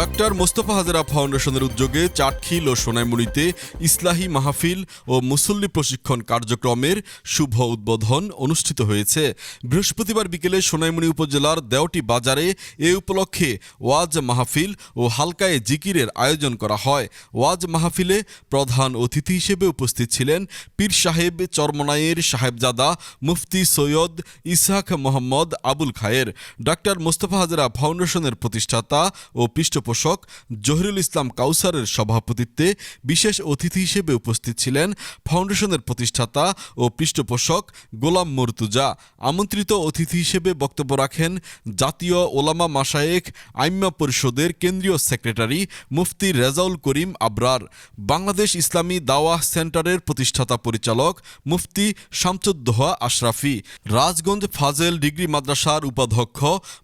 Doctor Mostafa Hazara ফাউন্ডেশনের উদ্যোগে চাটখিল ও সোনাইমুড়িতে ইসলাহী মাহফিল ও মুসল্লি প্রশিক্ষণ কার্যক্রমের শুভ উদ্বোধন অনুষ্ঠিত হয়েছে। বৃহস্পতিবার বিকেলে সোনাইমুড়ি উপজেলার দেওটি বাজারে এ উপলক্ষে ওয়াজ মাহফিল ও হালকায়ে জিকিরের আয়োজন করা হয়। ওয়াজ মাহফিলে প্রধান অতিথি হিসেবে উপস্থিত ছিলেন পীর সাহেব চরমনায়ের সাহেবজাদা মুফতি সৈয়দ ইসহাক মোহাম্মদ আবুল খায়ের। ডাক্তার মোস্তফা হাজারা ফাউন্ডেশনের প্রতিষ্ঠাতা ও পৃষ্ঠপোষক জহিরুল ইসলাম কাউসারের সভাপতিত্বে বিশেষ অতিথি হিসেবে উপস্থিত ছিলেন ফাউন্ডেশনের প্রতিষ্ঠাতা ও পৃষ্ঠপোষক গোলাম মর্তুজা। আমন্ত্রিত অতিথি হিসেবে বক্তব্য রাখেন জাতীয় ওলামা মাসায়েক আইম্মা পরিষদের কেন্দ্রীয় সেক্রেটারি মুফতি রেজাউল করিম আবরার, বাংলাদেশ ইসলামী দাওয়াহ সেন্টারের প্রতিষ্ঠাতা পরিচালক মুফতি শামসুদ্দোহা আশরাফি, রাজগঞ্জ ফাজেল ডিগ্রি মাদ্রাসার উপাধ্যক্ষ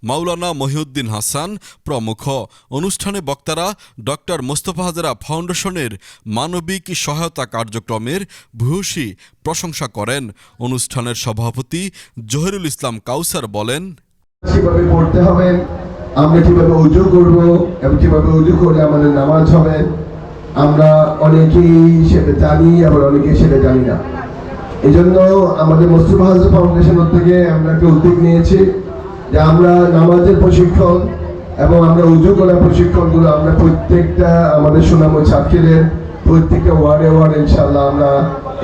মাওলানা মহিউদ্দিন হাসান প্রমুখ। অনুষ্ঠানে বক্তারা ডক্টর মোস্তফা হাজারা ফাউন্ডেশনের মানবিক সহায়তা কার্যক্রমের ভূয়সী প্রশংসা করেন। অনুষ্ঠানের সভাপতি জহিরুল ইসলাম কাউসার বলেন কীভাবে পড়তে হবে, আমরা কীভাবে উজু করব এবং কীভাবে উজু করলে আমাদের নামাজ হবে, আমরা অনেকেই সেটা জানি, আবার অনেকেই সেটা জানি না। এই জন্য আমাদের মুস্তফা হাজার ফাউন্ডেশন থেকে আমরা একটা উদ্যোগ নিয়েছি যে আমরা নামাজের প্রশিক্ষণ এবং আমরা উজু প্রশিক্ষণ প্রশিক্ষণগুলো আমরা প্রত্যেকটা আমাদের সুনাময় ছাত্রীদের প্রত্যেকটা ওয়ার্ডে ওয়ার্ড ইনশাল্লাহ আমরা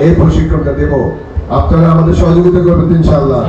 এই প্রশিক্ষণটা দেব। আপনারা আমাদের সহযোগিতা করবেন ইনশাল্লাহ